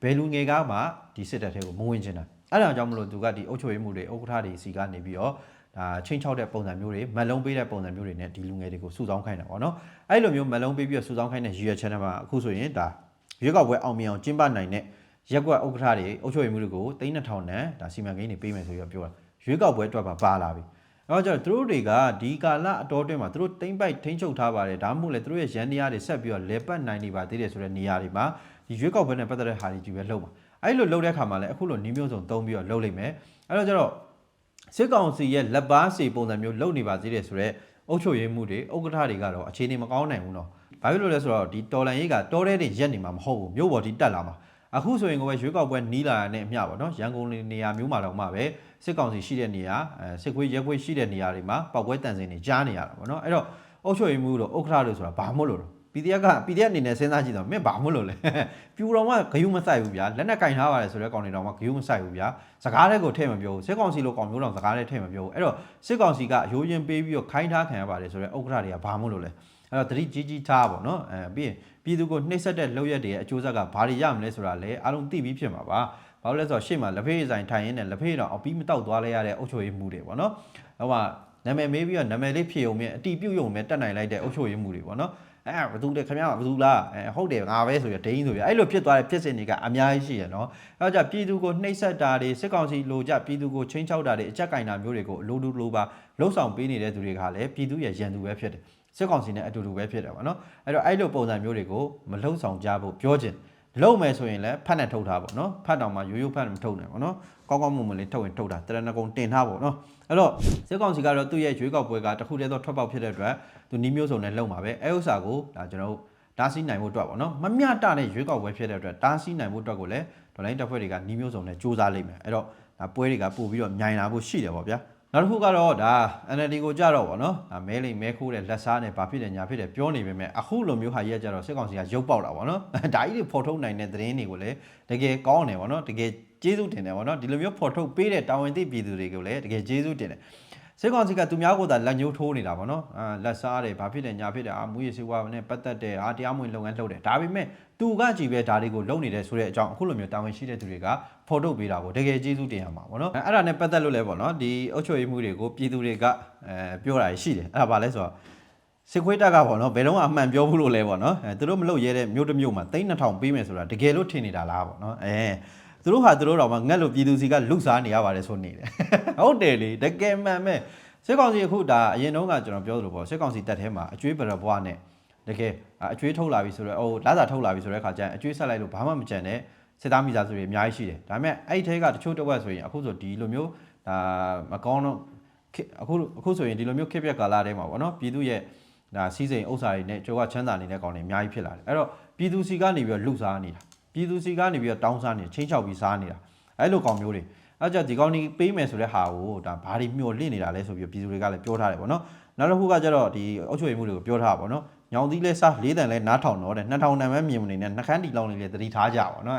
ဘယ်လူငယ်ကမှဒီစစ်တပ်တွေကိုမဝင်ချင်တာအဲ့ဒါကြောင့်မလို့သူကဒီအုပ်ချုပ်ရေးမှုတွေဥက္ကဋ္ဌတွေစီကနေပြီးတော့ ဒါချင်းချောက်တဲ့ပုံစံမျိုးတွေမက်လုံးပေးတဲ့ပုံစံမျိုးတွေနဲ့ဒီလူငယ်တွေကိုစုဆောင်းခိုင်းတာပေါ့နော်အဲ့လိုမျိုးမက်လုံးပေးပြီးတော့စုဆောင်းခိုင်းတဲ့ရည်ရွယ်ချက်နဲ့မှာအခုဆိုရင်ဒါရွေးကောက်ပွဲအောင်မြင်အောင်ကျင်းပနိုင်တဲ့ရက်ကွက်ဥက္ကဋ္ဌတွေအုပ်ချုပ်ရေးမှုတွေကို3200နဲ့ဒါစီမံကိန်းတွေပေးမယ်ဆိုပြီးတော့ပြောတာရွေးကောက်ပွဲအတွက်ပါပါလာပြီအဲ့တော့ကျတော့သူတို့တွေကဒီကာလအတော်အတွင်းမှာသူတို့တိမ့်ပိုက်ထိန်းချုပ်ထားပါတယ်ဒါမှမဟုတ်လေသူတို့ရဲ့ရန်တရားတွေဆက်ပြီးတော့လေပတ်နိုင်နေပါသေးတယ်ဆိုတဲ့နေရာတွေမှာဒီရွေးကောက်ပွဲနဲ့ပတ်သက်တဲ့ဟာတွေကြီးပဲလှုပ်မှာအဲ့လိုလှုပ်တဲ့ခါမှာလည်းအခုလိုနီးမျိုးစုံသုံးပြီးတော့လှုပ်လိုက်မယ်အဲ့တော့ကျတော့ စစ်ကောင်စီရဲ့လက်ပါစီပုံစံမျိုးလုပ်နေပါသေးတယ်ဆိုတော့အုပ်ချုပ်ရေးမှုတွေဥက္ကဋ္ဌတွေကတော့အခြေအနေမကောင်းနိုင်ဘူးเนาะ ဘာဖြစ်လို့လဲဆိုတော့ဒီတော်လန်ရေးကတော်တဲ့တွေရက်နေမှာမဟုတ်ဘူးမြို့ပေါ်ဒီတက်လာမှာအခုဆိုရင်ကိုပဲရွေးကောက်ပွဲနီးလာတဲ့အမျှပေါ့နော်ရန်ကုန်နေရာမျိုးမှာတော့မှပဲစစ်ကောင်စီရှိတဲ့နေရာအဲစစ်ခွေးရဲခွေးရှိတဲ့နေရာတွေမှာပောက်ပွဲတန်စင်တွေကြားနေရတာပေါ့နော်အဲ့တော့အုတ်ချွေမှုတို့ဥက္ခရာတို့ဆိုတာဘာမို့လို့လဲ PDF က PDF အနေနဲ့စဉ်းစားကြည့်တော့မင်းဘာမို့လို့လဲပြူတော်မှဂယုမဆိုင်ဘူးဗျာလက်နဲ့ကင်ထားပါတယ်ဆိုတော့ကောင်နေတော်မှဂယုမဆိုင်ဘူးဗျာစကားတဲ့ကိုထည့်မပြောဘူးစစ်ကောင်စီလိုကောင်မျိုးတော်စကားတဲ့ထည့်မပြောဘူးအဲ့တော့စစ်ကောင်စီကအယိုးရင်ပေးပြီးတော့ခိုင်းထားခံရပါတယ်ဆိုတော့ဥက္ခရာတွေကဘာမို့လို့လဲအဲ့တော့တတိကြီးကြီးထားပါတော့နော်အဲပြီးရင်ပြည်သူကိုနှိပ်စက်တဲ့လောက်ရက်တွေရဲ့အကျိုးဆက်ကဘာတွေရမလဲဆိုတာလည်းအားလုံးသိပြီးဖြစ်မှာပါဘာလို့လဲဆိုတော့ရှေ့မှာလက်ဖေးဆိုင်ထိုင်ရင်းနဲ့လက်ဖေးတော့အပြီးမတောက်သွားလဲရတဲ့အုပ်ချုပ်ရေးမှုတွေပေါ့နော်ဟိုမှာနာမည်မေးပြီးတော့နာမည်လေးဖြည့်ုံမြဲအတီးပြုတ်ယုံမြဲတက်နိုင်လိုက်တဲ့အုပ်ချုပ်ရေးမှုတွေပေါ့နော် အဲဘသူလဲခင်ဗျားဘသူလားအဲဟုတ်တယ်ငါပဲဆိုရဒိန်းဆိုရအဲ့လိုဖြစ်သွားတဲ့ဖြစ်စဉ်တွေကအများကြီးရှိရနော်အဲတော့ကြပြည်သူကိုနှိပ်စက်တာတွေစစ်ကောင်စီလိုကြပြည်သူကိုချင်းချောက်တာတွေအကြက်ကင်တာမျိုးတွေကိုအလိုတူလိုပါလှုပ်ဆောင်ပေးနေတဲ့သူတွေကလည်းပြည်သူရဲ့ရန်သူပဲဖြစ်တယ်စစ်ကောင်စီနဲ့အတူတူပဲဖြစ်တယ်ပေါ့နော်အဲ့တော့အဲ့လိုပုံစံမျိုးတွေကိုမလှုပ်ဆောင်ကြဖို့ပြောချင် လုံမယ်ဆိုရင်လည်းဖတ်နဲ့ထုတ်ထားပေါ့နော်ဖတ်တောင်မှရိုးရိုးဖတ်မထုတ်နိုင်ပေါ့နော်ကောင်းကောင်းမွန်မွန်လေးထုတ်ရင်ထုတ်တာတရဏဂုံတင်ထားပေါ့နော်အဲ့တော့စစ်ကောင်စီကတော့သူ့ရဲ့ရွေးကောက်ပွဲကတစ်ခုတည်းသောထွက်ပေါက်ဖြစ်တဲ့အတွက်သူနီးမျိုးစုံနဲ့လုံမှာပဲအဲဥစ္စာကိုဒါကျွန်တော်တို့တားဆီးနိုင်ဖို့အတွက်ပေါ့နော်မမျှတတဲ့ရွေးကောက်ပွဲဖြစ်တဲ့အတွက်တားဆီးနိုင်ဖို့အတွက်ကိုလည်းဒေါ်လိုင်းတပ်ဖွဲ့တွေကနီးမျိုးစုံနဲ့စူးစမ်းလိမ့်မယ်အဲ့တော့ဒါပွဲတွေကပို့ပြီးတော့မြိုင်လာဖို့ရှိတယ်ပေါ့ဗျာ နောက်တစ်ခုကတော့ဒါ NLD ကိုကြတော့ဗောနော်ဒါမဲလိမ်မဲခိုးတဲ့လက်စားနဲ့ဘာဖြစ်တယ်ညာဖြစ်တယ်ပြောနေပေမဲ့အခုလိုမျိုးဟာကြီးကကြတော့စစ်ကောင်စီကရုပ်ပေါက်တာဗောနော်ဒါကြီးတွေဖော်ထုတ်နိုင်တဲ့သတင်းတွေကိုလည်းတကယ်ကောင်းတယ်ဗောနော်တကယ်ကျေးဇူးတင်တယ်ဗောနော်ဒီလိုမျိုးဖော်ထုတ်ပေးတဲ့တာဝန်သိပြည်သူတွေကိုလည်းတကယ်ကျေးဇူးတင်တယ်စစ်ကောင်စီကသူများကိုသာလက်ညှိုးထိုးနေတာဗောနော်အာလက်စားတယ်ဘာဖြစ်တယ်ညာဖြစ်တယ်အာမူရစီဝါနဲ့ပတ်သက်တယ်အာတရားမဝင်လုပ်ငန်းလုပ်တယ်ဒါပေမဲ့သူကကြည်ပဲဒါတွေကိုလုပ်နေတယ်ဆိုတဲ့အကြောင်းအခုလိုမျိုးတာဝန်ရှိတဲ့သူတွေက ဖော်ထုတ်ပေးတာကိုတကယ်ကျေးဇူးတင်ရမှာဗောနော်အဲ့ဒါနဲ့ပတ်သက်လို့လဲဗောနော်ဒီအုပ်ချုပ်ရေးမှုတွေကိုပြည်သူတွေကအဲပြောတာရှိတယ်အဲ့ဒါဘာလဲဆိုတော့စစ်ခွေးတက်ကပေါ့နော်ဘယ်တော့မှအမှန်ပြောဘူးလို့လဲပေါ့နော်အဲသူတို့မလုပ်ရဲတဲ့မြို့တစ်မြို့မှာ3000ပေးမယ်ဆိုတာတကယ်လို့ထင်နေတာလားပေါ့နော်အဲသူတို့ဟာသူတို့တော့မှငက်လို့ပြည်သူစီကလုစားနေရပါတယ်ဆိုနေတယ်ဟုတ်တယ်လေတကယ်မှန်မဲ့စစ်ကောင်စီအခုဒါအရင်တုန်းကကျွန်တော်ပြောသလိုပေါ့စစ်ကောင်စီတက်ထဲမှာအကျွေးပရဘွားနဲ့တကယ်အကျွေးထုတ်လာပြီဆိုတော့ဟိုလာစာထုတ်လာပြီဆိုတဲ့အခါကျရင်အကျွေးဆက်လိုက်လို့ဘာမှမကြံတဲ့ စစ်သားမိသားစုတွေအများကြီးရှိတယ်ဒါပေမဲ့အဲ့ဒီထဲကတချို့တစ်ဝက်ဆိုရင်အခုဆိုဒီလိုမျိုးဒါမကောင်းတော့ခေအခုအခုဆိုရင်ဒီလိုမျိုးခက်ပြက်ကာလာထဲမှာပေါ့နော်ပြည်သူရဲ့ဒါစီးစိမ်ဥစ္စာတွေနဲ့ကြောကချမ်းသာနေတဲ့ကောင်တွေအများကြီးဖြစ်လာတယ်အဲ့တော့ပြည်သူစီကနေပြီးတော့လူစားနေတာပြည်သူစီကနေပြီးတော့တောင်းစားနေချင်းချောက်ပြီးစားနေတာအဲ့လိုကောင်မျိုးတွေအဲ့ကြင့်ဒီကောင်ကြီးပေးမယ်ဆိုတဲ့ဟာကိုဒါဘာတွေမျှော်လင့်နေတာလဲဆိုပြီးပြည်သူတွေကလည်းပြောထားတယ်ပေါ့နော်နောက်တစ်ခုကကျတော့ဒီအုပ်ချုပ်ရေးမှုတွေကိုပြောထားတာပေါ့နော် ညောင်သီးလဲစားလေးတန်လဲနားထောင်တော့တဲ့2000တန်ပဲမြင်မနေနဲ့နှခမ်းတီလောင်းလေးလည်းတတိထားကြပါတော့နော်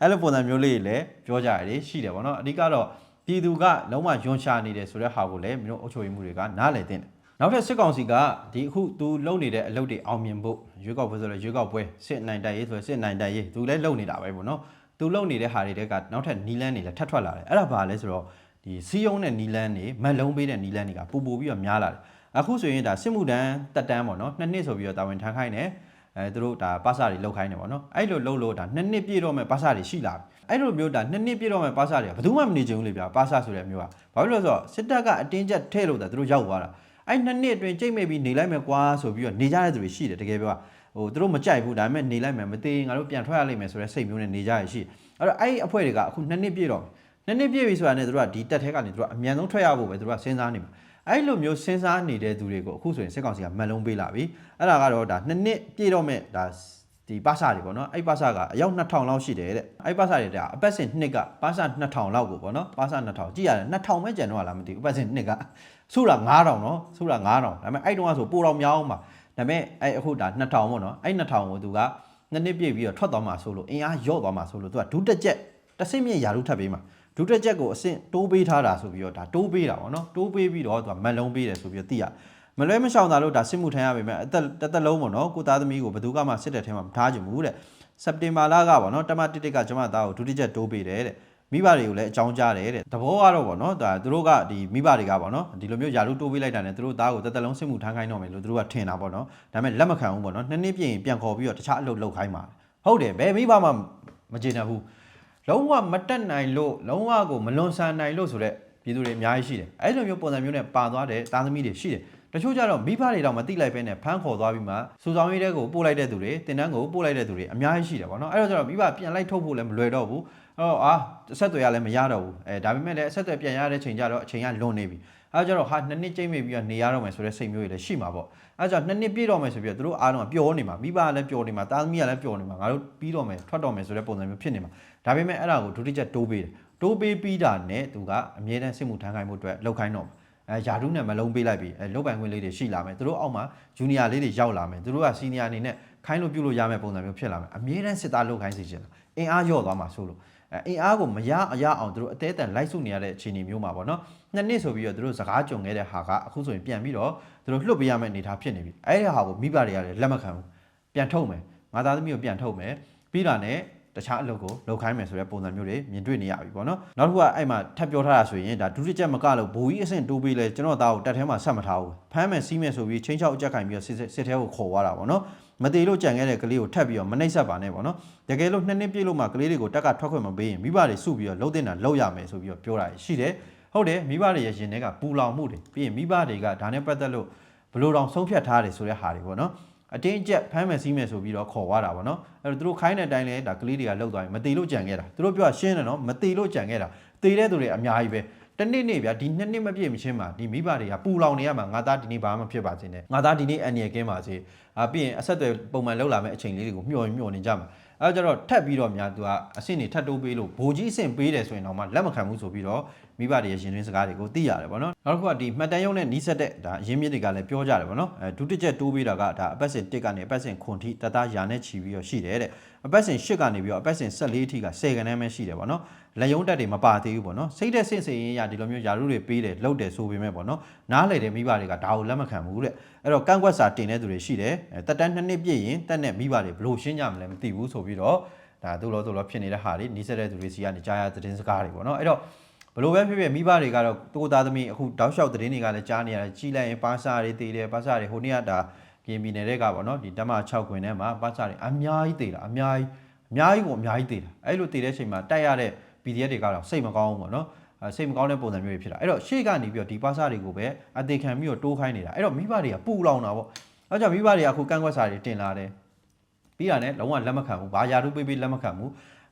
အဲ့လိုပုံစံမျိုးလေးတွေလည်းပြောကြရတယ်ရှိတယ်ပေါ့နော်အဓိကတော့ပြည်သူကလုံးဝယွန်ရှာနေတယ်ဆိုတဲ့ဟာကိုလည်းမျိုးအုပ်ချုပ်ရေးမှုတွေကနားလည်တင်တယ်နောက်ထပ်စစ်ကောင်စီကဒီအခုသူလုပ်နေတဲ့အလုပ်တွေအောင်မြင်ဖို့ရွေးကောက်ပွဲဆိုတော့ရွေးကောက်ပွဲစစ်နိုင်တိုက်ရေးဆိုတော့စစ်နိုင်တိုက်ရေးသူလည်းလုပ်နေတာပဲပေါ့နော်သူလုပ်နေတဲ့ဟာတွေတဲကနောက်ထပ်နီလန်းတွေလည်းထပ်ထွက်လာတယ်အဲ့ဒါဘာလဲဆိုတော့ဒီစီယုံနဲ့နီလန်းတွေမက်လုံးပေးတဲ့နီလန်းတွေကပူပူပြီးတော့များလာတယ် အခုဆိုရင်ဒါစစ်မှုတန်းတက်တန်းပေါ့နော်နှစ်နှစ်ဆိုပြီးတော့တာဝန်ထမ်းခိုင်းတယ်အဲသူတို့ဒါပါစာတွေလောက်ခိုင်းတယ်ပေါ့နော်အဲ့လိုလှုပ်လို့ဒါနှစ်နှစ်ပြည့်တော့မဲ့ပါစာတွေရှိလာပြီအဲ့လိုမျိုးဒါနှစ်နှစ်ပြည့်တော့မဲ့ပါစာတွေကဘယ်သူမှမနေချင်ဘူးလေဗျာပါစာဆိုတဲ့မျိုးကဘာဖြစ်လို့လဲဆိုတော့စစ်တပ်ကအတင်းကျပ်ထဲလို့ဒါသူတို့ရောက်သွားတာအဲ့နှစ်နှစ်အတွင်းကြိတ်မဲ့ပြီးနေလိုက်မယ်ကွာဆိုပြီးတော့နေကြတဲ့သူတွေရှိတယ်တကယ်ပြောဟိုသူတို့မကြိုက်ဘူးဒါပေမဲ့နေလိုက်မယ်မသေးရင်ငါတို့ပြန်ထွက်ရလိမ့်မယ်ဆိုတဲ့စိတ်မျိုးနဲ့နေကြရရှိအဲ့တော့အဲ့ဒီအဖွဲ့တွေကအခုနှစ်နှစ်ပြည့်တော့နှစ်နှစ်ပြည့်ပြီဆိုတာနဲ့သူတို့ကဒီတက်ထဲကနေသူတို့ကအမြန်ဆုံးထွက်ရဖို့ပဲသူတို့ကစဉ်းစားနေမှာ အဲ့လိုမျိုးစဉ်းစားနေတဲ့သူတွေကိုအခုဆိုရင်စစ်ကောင်စီကမန်လုံးပေးလာပြီအဲ့ဒါကတော့ဒါနှစ်နှစ်ပြည့်တော့မဲ့ဒါဒီပါစာတွေပေါ့နော်အဲ့ပါစာကအယောက်2000လောက်ရှိတယ်တဲ့အဲ့ပါစာတွေတဲ့အပတ်စဉ်နှစ်ကပါစာ2000လောက်ကိုပေါ့နော်ပါစာ2000ကြည့်ရတယ်2000ပဲကျန်တော့လားမသိဘူးအပတ်စဉ်နှစ်ကစုတာ9000နော်စုတာ9000ဒါပေမဲ့အဲ့တုန်းကဆိုပိုတော့များအောင်ပါဒါပေမဲ့အဲ့အခုဒါ2000ပေါ့နော်အဲ့2000ကိုသူကနှစ်နှစ်ပြည့်ပြီးတော့ထွက်သွားမှာဆိုလို့အင်အားရော့သွားမှာဆိုလို့သူကဒုတက်ချက်တစ်စိမ့်မြင့်ယာရုထပ်ပေးမှာ ဒုတက်ချက်ကိုအဆင့်တိုးပေးထားတာဆိုပြီးတော့ဒါတိုးပေးတာပေါ့နော်တိုးပေးပြီးတော့သူကမက်လုံးပေးတယ်ဆိုပြီးတော့သိရမလွဲမရှောင်တာလို့ဒါစစ်မှုထမ်းရပါမယ်အသက်တစ်သက်လုံးပေါ့နော်ကိုသားသမီးကိုဘယ်သူကမှစစ်တဲ့ထဲမှာမထားကြဘူးတဲ့စက်တင်ဘာလကပေါ့နော်တမတစ်တစ်ကကျွန်မသားကိုဒုတိယတိုးပေးတယ်တဲ့မိဘတွေကိုလည်းအကြောင်းကြားတယ်တဲ့တဘောကတော့ဗောနော်ဒါသူတို့ကဒီမိဘတွေကဗောနော်ဒီလိုမျိုးယာရုတိုးပေးလိုက်တာနဲ့သူတို့သားကိုတက်တက်လုံးစစ်မှုထမ်းခိုင်းတော့မယ်လို့သူတို့ကထင်တာဗောနော်ဒါပေမဲ့လက်မခံဘူးဗောနော်နှစ်နှစ်ပြည့်ရင်ပြန်ခေါ်ပြီးတော့တခြားအလုပ်လုပ်ခိုင်းပါဟုတ်တယ်ဘယ်မိဘမှမကျေနပ်ဘူး လုံးဝမတက်နိုင်လို့လုံးဝကိုမလွန်ဆန်နိုင်လို့ဆိုတော့ပြည်သူတွေအများကြီးရှိတယ်အဲ့လိုမျိုးပုံစံမျိုးနဲ့ပါသွားတဲ့သားသမီးတွေရှိတယ်တချို့ကြတော့မိဘတွေတော့မတိလိုက်ပဲနဲ့ဖမ်းခေါ်သွားပြီးမှစူဆောင်ရေးတဲ့ကိုပို့လိုက်တဲ့သူတွေတင်တန်းကိုပို့လိုက်တဲ့သူတွေအများကြီးရှိတယ်ဗောနော်အဲ့တော့ကျတော့မိဘပြန်လိုက်ထုတ်ဖို့လည်းမလွယ်တော့ဘူးအဲ့တော့အာအဆက်အသွယ်ရလည်းမရတော့ဘူးအဲဒါပေမဲ့လည်းအဆက်အသွယ်ပြန်ရတဲ့ချိန်ကျတော့အချိန်ကလွန်နေပြီ အဲဒါကြတော့ဟာနှစ်နှစ်ကျိမ့်မိပြီးတော့နေရတော့မယ်ဆိုတဲ့စိတ်မျိုးတွေလည်းရှိမှာပေါ့အဲဒါကြောင့်နှစ်နှစ်ပြည့်တော့မယ်ဆိုပြီးတော့သူတို့အားလုံးကပျော်နေမှာမိဘကလည်းပျော်နေမှာတာသမီးကလည်းပျော်နေမှာငါတို့ပြီးတော့မယ်ထွက်တော့မယ်ဆိုတဲ့ပုံစံမျိုးဖြစ်နေမှာဒါပေမဲ့အဲ့ဒါကိုဒုတိယချက်တိုးပေးတယ်တိုးပေးပြီးတာနဲ့သူကအမြဲတမ်းစစ်မှုထမ်းခိုင်းမှုအတွက်လောက်ခိုင်းတော့မှာအဲယာဒုနဲ့မလုံးပေးလိုက်ပြီအဲလောက်ပိုင်ခွင့်လေးတွေရှိလာမယ်သူတို့အောက်မှာဂျူနီယာလေးတွေရောက်လာမယ်သူတို့ကစီနီယာအနေနဲ့ခိုင်းလို့ပြုလို့ရမယ့်ပုံစံမျိုးဖြစ်လာမယ်အမြဲတမ်းစစ်သားလောက်ခိုင်းစီချင်တာအင်အားလျော့သွားမှာဆိုလို့ အဲအင်အားကိုမရအရအောင်သူတို့အသေးအတန်လိုက်စုနေရတဲ့အခြေအနေမျိုးမှာပေါ့နော်နှစ်နှစ်ဆိုပြီးတော့သူတို့စကားကြုံခဲ့တဲ့ဟာကအခုဆိုရင်ပြန်ပြီးတော့သူတို့လွတ်ပေးရမယ့်အနေအထားဖြစ်နေပြီအဲ့ဒီဟာကိုမိဘတွေကလည်းလက်မခံဘူးပြန်ထုတ်မယ်ငါသားသမီးကိုပြန်ထုတ်မယ်ပြီးတာနဲ့တခြားအလုပ်ကိုလုပ်ခိုင်းမယ်ဆိုတဲ့ပုံစံမျိုးတွေမြင်တွေ့နေရပြီပေါ့နော်နောက်တစ်ခုကအဲ့မှာထပ်ပြောထားတာဆိုရင်ဒါဒုတိယချက်မကလို့ဘိုးကြီးအဆင့်တိုးပေးလဲကျွန်တော်သားကိုတက်ထဲမှာဆက်မထားဘူးဖမ်းမယ်စီးမယ်ဆိုပြီးချင်းချောက်အကြက်ခိုင်ပြီးတော့စစ်စစ်ထဲကိုခေါ်သွားတာပေါ့နော် မသေးလို့ကြံခဲ့တဲ့ကလေးကိုထပ်ပြီးတော့မနှိပ်ဆက်ပါနဲ့ပေါ့နော်တကယ်လို့နှစ်နှစ်ပြည့်လို့မှကလေးတွေကိုတက်ကထွက်ခွင့်မပေးရင်မိဘတွေစုပြီးတော့လှုပ်တင်တာလှုပ်ရမယ်ဆိုပြီးတော့ပြောတာရှိတယ်ဟုတ်တယ်မိဘတွေရဲ့ရင်ထဲကပူလောင်မှုတွေပြီးရင်မိဘတွေကဒါနဲ့ပတ်သက်လို့ဘလို့တောင်ဆုံးဖြတ်ထားတယ်ဆိုတဲ့ဟာတွေပေါ့နော်အတင်းအကျပ်ဖမ်းမယ်စီးမယ်ဆိုပြီးတော့ခေါ်သွားတာပေါ့နော်အဲ့တော့သူတို့ခိုင်းတဲ့အတိုင်းလဲဒါကလေးတွေကလှုပ်သွားရင်မသေးလို့ကြံခဲ့တာသူတို့ပြောရှင်းတယ်နော်မသေးလို့ကြံခဲ့တာသေတဲ့သူတွေအများကြီးပဲ တနေ့နေ့ဗျာဒီနှစ်နှစ်မပြည့်မချင်းမှာဒီမိဘတွေကပူလောင်နေရမှာငါသားဒီနေ့ဘာမှဖြစ်ပါစေနဲ့ငါသားဒီနေ့အန်ရကင်းပါစေအာပြီးရင်အဆက်အသွယ်ပုံမှန်လောက်လာမယ့်အချိန်လေးတွေကိုမျှော်မျှော်နေကြမှာအဲကြတော့ထပ်ပြီးတော့များသူကအဆင့်တွေထပ်တိုးပေးလို့ဘိုးကြီးအဆင့်ပေးတယ်ဆိုရင်တော့မှလက်မခံဘူးဆိုပြီးတော့မိဘတွေရဲ့ရှင်တွင်းစကားတွေကိုသိရတယ်ဗောနော်နောက်တစ်ခုကဒီမှတ်တမ်းရုံးနဲ့နီးစပ်တဲ့ဒါအရင်းမြစ်တွေကလည်းပြောကြတယ်ဗောနော်အဲဒုတိယတိုးပေးတာကဒါအပတ်စဉ်1ကနေအပတ်စဉ်9ထိတသားရာနဲ့ချီပြီးတော့ရှိတယ်တဲ့အပတ်စဉ်8ကနေပြီးတော့အပတ်စဉ်14ထိက10ခန်းပဲရှိတယ်ဗောနော် လက်ယုံတက်တွေမပါသေးဘူးဗောနော်စိတ်တဲ့စင့်စင်ရင်ရဒီလိုမျိုးယာရုတွေပေးတယ်လှုပ်တယ်ဆိုပေမဲ့ဗောနော်နားလေတဲ့မိဘတွေကဒါကိုလက်မခံဘူးတဲ့အဲ့တော့ကန့်ကွက်စာတင်တဲ့သူတွေရှိတယ်အဲတက်တန်းနှစ်နှစ်ပြည့်ရင်တက်နဲ့မိဘတွေဘလို့ရှင်းကြမလဲမသိဘူးဆိုပြီးတော့ဒါသူ့လို့သူ့လို့ဖြစ်နေတဲ့ဟာတွေနီးစပ်တဲ့သူတွေစီကနေကြားရသတင်းစကားတွေဗောနော်အဲ့တော့ဘလို့ပဲဖြစ်ဖြစ်မိဘတွေကတော့တိုးသားသမီးအခုတောက်လျှောက်သတင်းတွေကလည်းကြားနေရတယ်ကြီးလိုက်ရင်ပါစာတွေတည်တယ်ပါစာတွေဟိုနေ့ကဒါကင်းပြည်နယ်တဲ့ကပေါ့နော်ဒီတမ6ခွင်ထဲမှာပါစာတွေအများကြီးတည်တာအများကြီးအများကြီးကိုအများကြီးတည်တာအဲ့လိုတည်တဲ့အချိန်မှာတိုက်ရတဲ့ PDF တွေကတော့စိတ်မကောင်းဘူးပေါ့နော်အဲစိတ်မကောင်းတဲ့ပုံစံမျိုးတွေဖြစ်တာအဲ့တော့ရှေ့ကနေပြီးတော့ဒီပါစာတွေကိုပဲအသေးခံပြီးတော့တိုးခိုင်းနေတာအဲ့တော့မိဘတွေကပူလောင်တာပေါ့အဲကြောင့်မိဘတွေကအခုကန့်ကွက်စာတွေတင်လာတယ်ပြီးတာနဲ့လုံးဝလက်မခံဘူးဘာယာရုပေးပေးလက်မခံဘူး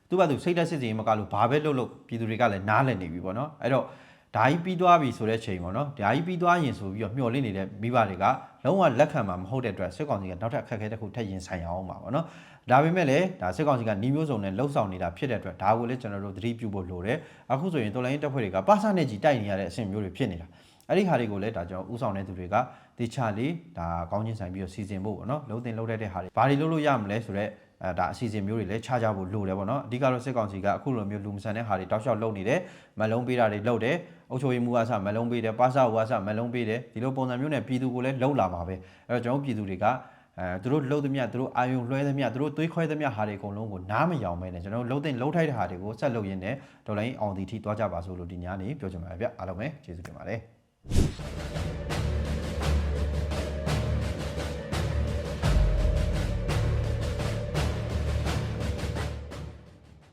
သူ့ဘာသူစိတ်သက်စစ်စီရင်မကလို့ဘာပဲလုပ်လို့ပြည်သူတွေကလည်းနားလည်နေပြီပေါ့နော်အဲ့တော့ဓာကြီးပြီးသွားပြီဆိုတဲ့ချိန်ပေါ့နော်ဓာကြီးပြီးသွားရင်ဆိုပြီးတော့မျှော်လင့်နေတဲ့မိဘတွေကလုံးဝလက်ခံမှာမဟုတ်တဲ့အတွက်စစ်ကောင်စီကနောက်ထပ်အခက်အခဲတစ်ခုထပ်ရင်ဆိုင်အောင်ပါပေါ့နော် ဒါပေမဲ့လည်းဒါစစ်ကောင်စီကနှီးမျိုးစုံနဲ့လှုပ်ဆောင်နေတာဖြစ်တဲ့အတွက်ဒါကိုလည်းကျွန်တော်တို့သတိပြုဖို့လိုတယ်အခုဆိုရင်တော်လိုင်းတပ်ဖွဲ့တွေကပါစနဲ့ကြီးတိုက်နေရတဲ့အဆင့်မျိုးတွေဖြစ်နေတာအဲ့ဒီခါတွေကိုလည်းဒါကျွန်တော်ဥဆောင်တဲ့သူတွေကတေချာလေးဒါကောင်းချင်းဆိုင်ပြီးတော့စီစဉ်ဖို့ပေါ့နော်လုံးတင်လုံးတတ်တဲ့ဟာတွေဘာတွေလုပ်လို့ရမလဲဆိုတော့အဲဒါအစီအစဉ်မျိုးတွေလည်းခြားကြဖို့လိုတယ်ပေါ့နော်အဓိကတော့စစ်ကောင်စီကအခုလိုမျိုးလူမဆန်တဲ့ဟာတွေတောက်လျှောက်လုပ်နေတယ်မလုံးပေးတာတွေလုပ်တယ်အုပ်ချုပ်ရေးမှုအဆမလုံးပေးတယ်ပါစာဝါဆမလုံးပေးတယ်ဒီလိုပုံစံမျိုးနဲ့ပြည်သူကိုလည်းလှုပ်လာမှာပဲအဲတော့ကျွန်တော်ပြည်သူတွေက အဲသူတို့လှုပ်သမျှသူတို့အာယုံလွှဲသမျှသူတို့သွေးခွဲသမျှဟာတွေအကုန်လုံးကိုနားမယောင်မဲနဲ့ကျွန်တော်တို့လှုပ်တဲ့လှုပ်ထိုက်တဲ့ဟာတွေကိုဆက်လုပ်ရင်းနဲ့ဒေါ်လာရင်းအောင်တီထိသွားကြပါစို့လို့ဒီညနေပြောချင်ပါတယ်ဗျအားလုံးပဲကျေးဇူးတင်ပါတယ်